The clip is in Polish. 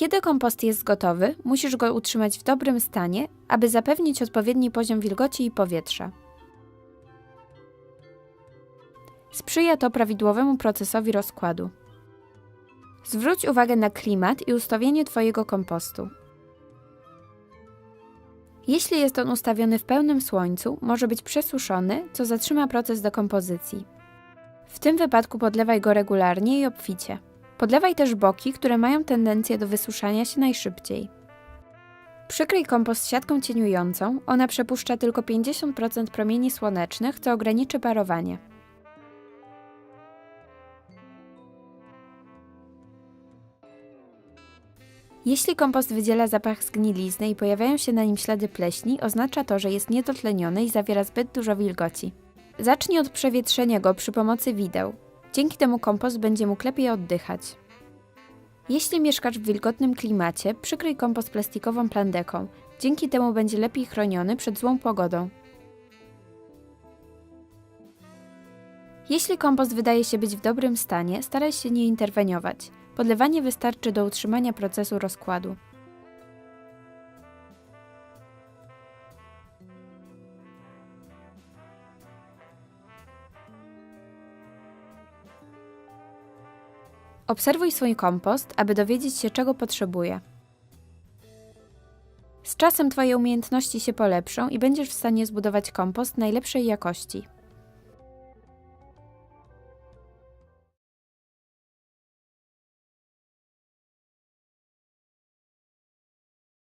Kiedy kompost jest gotowy, musisz go utrzymać w dobrym stanie, aby zapewnić odpowiedni poziom wilgoci i powietrza. Sprzyja to prawidłowemu procesowi rozkładu. Zwróć uwagę na klimat i ustawienie Twojego kompostu. Jeśli jest on ustawiony w pełnym słońcu, może być przesuszony, co zatrzyma proces dekompozycji. W tym wypadku podlewaj go regularnie i obficie. Podlewaj też boki, które mają tendencję do wysuszania się najszybciej. Przykryj kompost siatką cieniującą, ona przepuszcza tylko 50% promieni słonecznych, co ograniczy parowanie. Jeśli kompost wydziela zapach zgnilizny i pojawiają się na nim ślady pleśni, oznacza to, że jest niedotleniony i zawiera zbyt dużo wilgoci. Zacznij od przewietrzenia go przy pomocy wideł. Dzięki temu kompost będzie mógł lepiej oddychać. Jeśli mieszkasz w wilgotnym klimacie, przykryj kompost plastikową plandeką. Dzięki temu będzie lepiej chroniony przed złą pogodą. Jeśli kompost wydaje się być w dobrym stanie, staraj się nie interweniować. Podlewanie wystarczy do utrzymania procesu rozkładu. Obserwuj swój kompost, aby dowiedzieć się, czego potrzebuje. Z czasem Twoje umiejętności się polepszą i będziesz w stanie zbudować kompost najlepszej jakości.